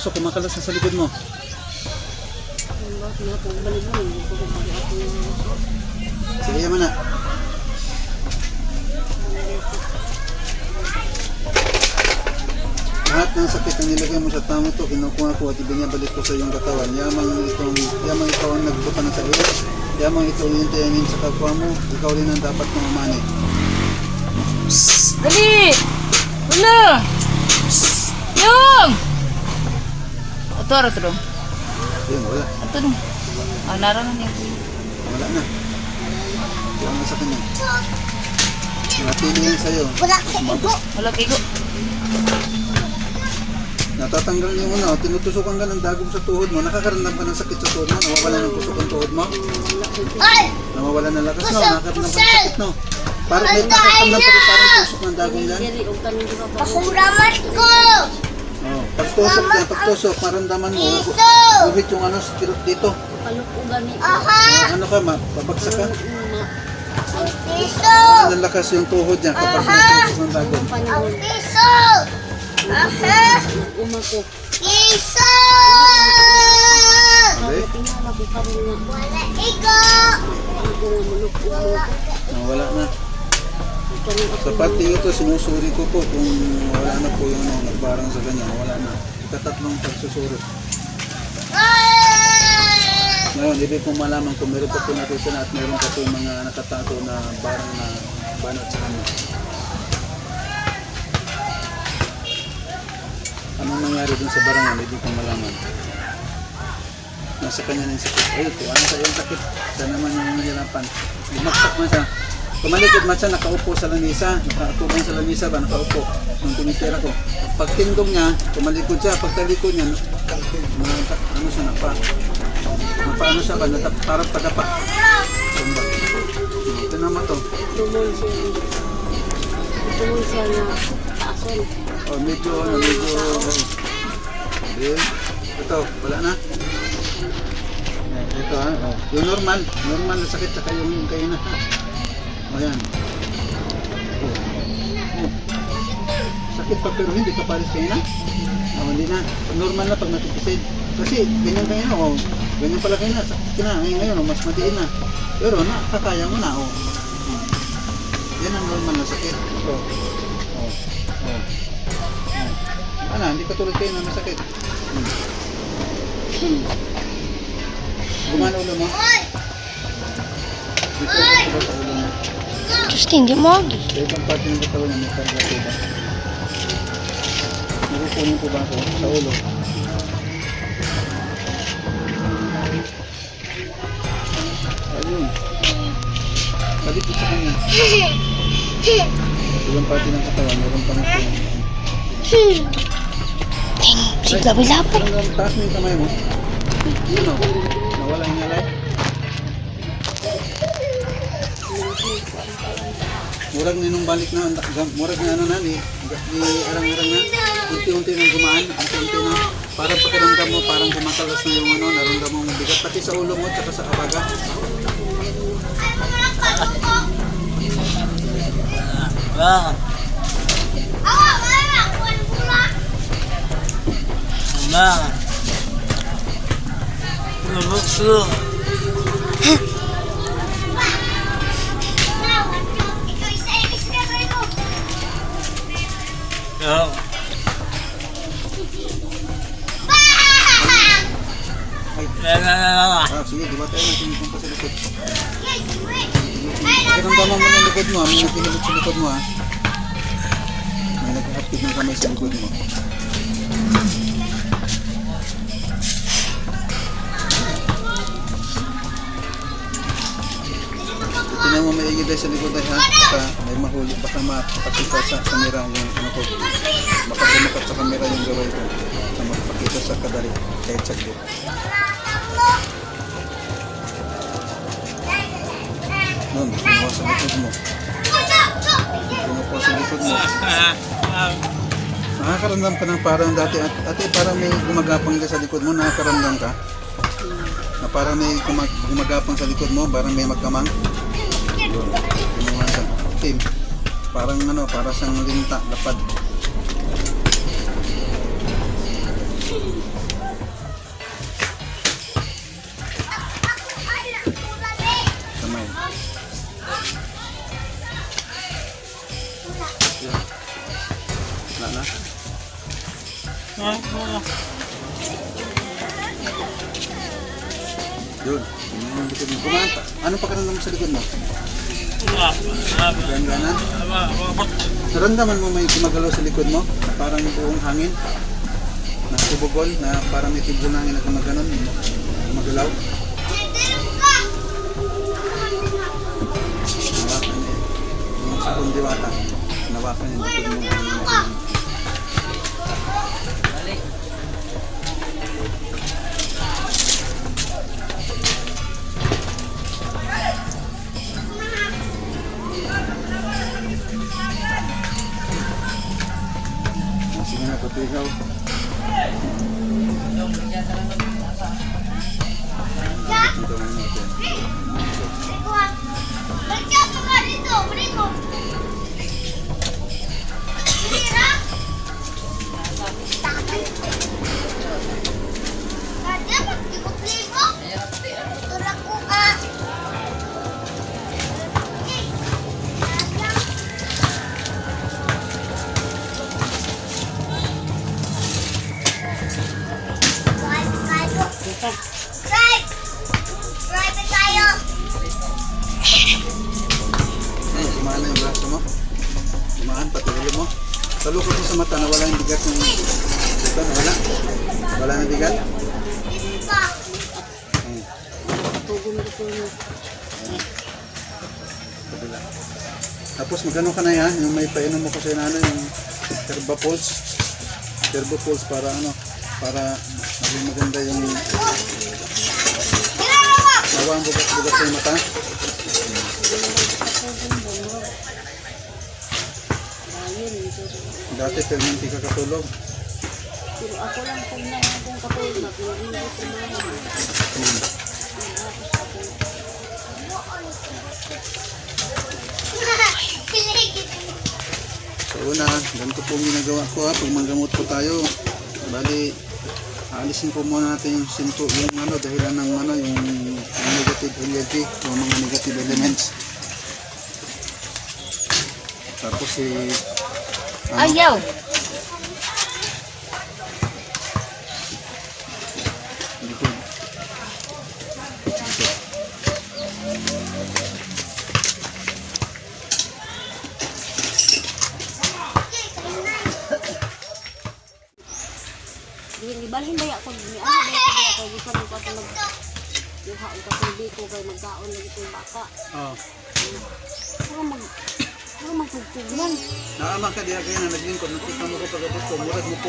Usok, kumakalas na sa likod mo. Sige yaman na. Lahat ng sakit na nilagay mo sa tamo to, kinukuha ko at ibinabalik ko sa iyong katawan. Yamang itong, yamang ikaw ang nagbuta ng sa iyo. Yamang ito yung tiyanin sa kapwa mo. Ikaw rin ang dapat mamamani. Dali! Wala! Yung! Ito, ito, ito. Ayun, wala. Ito, ito. Ah, naroon niya. Wala na. Wala na sa kanya. Natili yan sa'yo. Wala pigo. Natatanggal yung ano, tinutusukan ka ng dagom sa tuhod mo, nakakaramdam ka ng sakit sa tuhod mo, nawawala ng tusok ang tuhod mo, nawawala ng lakas no, nakakaramdam ka ng sakit no. Parang may nakakaramdam ka rin parang tusok ng dagom yan. Pakuramat ko! Pagtusok yan, pagtusok, maramdaman mo, Piso! guhit yung ano, sa kirot dito. Aha! Ano ka, ma, babagsak ka. Ang piso! Ang lakas yung tuhod niya kapag may tusok ng dagom. Ang piso! Aha! Piso! Okay? Wala igo! Nawala na. Sa pati ito, sinusuri ko po kung wala na po yung ano, nagbarang sa kanya, wala na. Ikatatlong pagsusuri. Ngayon, ibig kong malaman kung meron pa po natin at meron pa po mga nakatato na barang na banat sa kanya. Anong nangyari dun sa barangan, ibig kong malaman. Nasa kanya na yung sakit. Ay, ito, ano sa yung sakit? Siya naman yung nahirapan. Bumaksak man siya. Tumalikod man siya, nakaupo sa langisa. Nakatubong sa langisa ba, nakaupo. Nung tumitira ko. Pag tindong niya, tumalikod siya. Pag talikod niya, na, ano siya, napa, Paano siya ba? Natap, parang padapa. Tumba. Ito naman to. Oh, medyo, ano, medyo, oh. Then, ito, wala na. Eh, Ito ha, oh. Yung normal, normal na sakit saka yung kayo na. O yan. Oh. Oh. Sakit pa pero hindi ka pares kayo na. Oh, hindi na. Normal na pag natipisid. Kasi ganyan kayo na, oh. Ganyan pala kayo na. Sakit ka na. Ngayon, ngayon, oh, mas madiin na. Pero nakakaya mo na, oh. Hmm. Yan ang normal na sakit. Oh. Oh. Oh. Oh. Ano, hindi ka tulad kayo na masakit. Hmm. Gumana ulo mo? Dito sa sa ulo mo. Agi. Sa ibang parte ng katawan niya may karga po ba? Nakukunin po ba ako sa ulo? Ayun. Kalipit sa kanya. Sa ibang parte ng katawan, meron pa na Si Gabi-labi. Parang taas mo yung kamay mo. Nawala yung alay? Murag na nung balik na, murag na ano na, ni, ni arang-arang na, unti-unti nang gumaan, unti-unti na, parang pakiramdam mo, parang kumakalas na yung ano, naramdam mo bigat, pati sa ulo mo, tsaka sa kabaga. Ba, Awa, wala! Kuwan pula! ba. Lubog ko. Yo. La la la la. Ah, sige, di ba tayo natin kung pa sa likod. Pakiramdaman mo ng likod mo, ah, may nakilabot sa mo. May nag-active ng kamay sa likod mo. Tingnan mo maigi dahil sa likod ay ha. Baka may mahuli, baka makapakita sa kamera yung ano ko. Baka bumakat sa kamera yung gaway ko. Sa magpakita sa kadali kahit saglit. Nun, kinuha sa likod mo. Kinuha sa likod mo. Nakakaramdam ka ng parang dati, at ate parang may gumagapang ka sa likod mo, nakakaramdam ka? Na parang may gumag- gumagapang sa likod mo, parang may magkamang? Yun, kinuha sa Tim. Parang ano, para sa linta, lapad. Kamay. Wala na. Yun. Ano pa karamdam mo sa likod mo? Ganda Naramdaman mo may gumagalaw sa likod mo? Parang buong hangin? Na subugol? Na parang may na hangin na gumaganon? Gumagalaw? Nawakan niya. Yung sa kundiwata. Nawakan yung likod mo. Kabila. Tapos magano ka na yan, yung may painom mo kasi na ano, yung Turbo Pulse. Turbo Pulse para ano, para maging maganda yung nawa ang bugat-bugat sa mata. Dati pero hindi ka katulog. Pero ako lang kung na kung na pinag ko Hmm. So una, ganito po ang ginagawa ko ha, pag manggamot po tayo. Bali, aalisin po muna natin yung sinto, yung ano, dahilan ng ano, yung, yung negative energy, yung mga negative elements. Tapos si, ano, Ayaw! dito. Dito. Di balhin ba ako ni ano ba ako gikan ko sa mag Duha ang kasubi ko kay magkaon lagi ko baka. Oh. Ako mag ako magtugtugan. Naama ka diya kaya na naglingkod, nakita mo ko pagabot ko, murag mo po,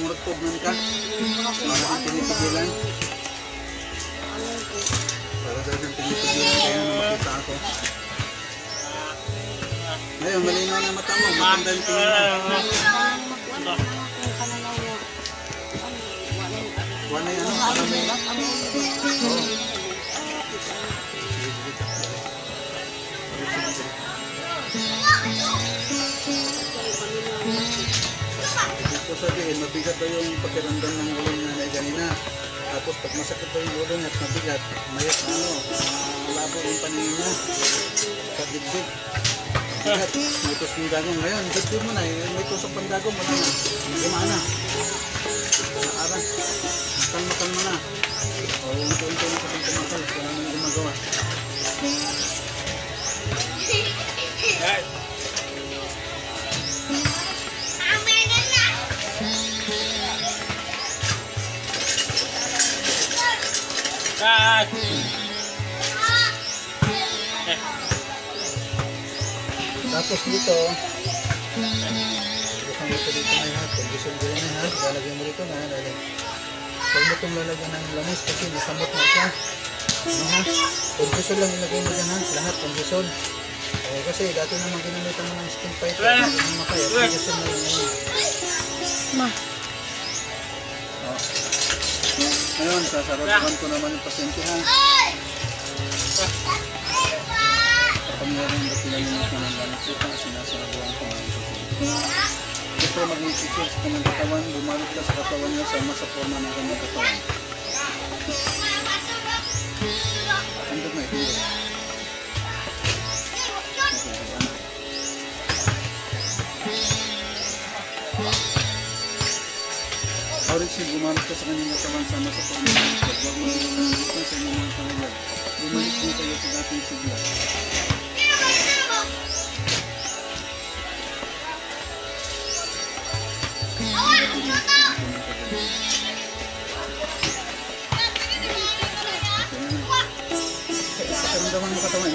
murag po ka. Para ang pinipigilan. Ano ko. Yung pinipigilan kaya na makita ako. Ngayon, malinaw na mata mo, maganda yung tingin mo. Magkuan na nga. Ano, ba? Oo. Ibig ko sabihin, mabigat daw yung pakiramdam ng ulo niya na ganina. Tapos pag masakit daw yung ulo niya at mabigat, mayat na ano, malabo yung paningin niya. Sa dibdib. Bigat, may tos yung dagong. Ngayon, dibdib mo na, eh, may tusok pang dagong, wala na. Gumana. Naaran. Makan-makan mo na. Tapos dito, bukang mo ito dito na. Pag gusto mo na lahat, lalagyan mo dito na. Lalagyan. Huwag mo itong lalagyan ng lamis kasi nasamot na siya. Ano ha? Pag gusto lang ilagay mo dyan ha, lahat pag gusto. Eh, kasi dati naman ginamitan mo ng skin fighter. Hindi mo makaya. Pag gusto na lang ngayon. Ma. Oh. Ngayon, sasarapan ko naman yung pasyente ha. Kapag ba sila yung mga ng ito, sinasarabuan ko naman. Gusto mag sikip sa kanyang katawan, bumalik ka sa katawan niya, sama sa forma ng kanyang katawan. Andun na ito. Origin, bumalik ka sa kanyang katawan, sama sa katawan. Huwag mo nang sa inyong mga pangalan. Bumalik mo kayo sa dating sigla.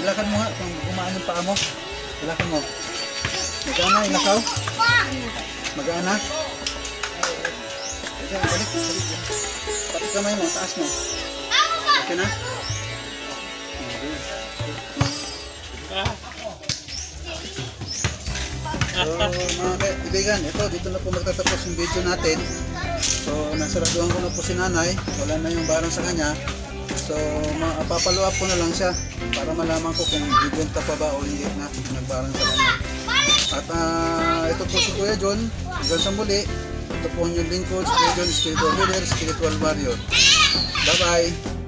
Pakiramdaman mo nga kung gumaan yung paa mo. Ilakad mo. Magaan na, ilakaw. Magaan na. Ito, balik, balik. Pati kamay mo, taas mo. Okay na? So, mga kaibigan, ito, dito na po magtatapos yung video natin. So, nasaraduhan ko na po si nanay. Wala na yung barang sa kanya. So, mapapalo up ko na lang siya para malaman ko kung bibenta pa ba o hindi na nagbarang sa kanya. At ah, ito po si Kuya John. Hanggang sa muli. Ito po ang yung lingkod, si Kuya John, Spiritual Healer, Spiritual Warrior. Bye-bye!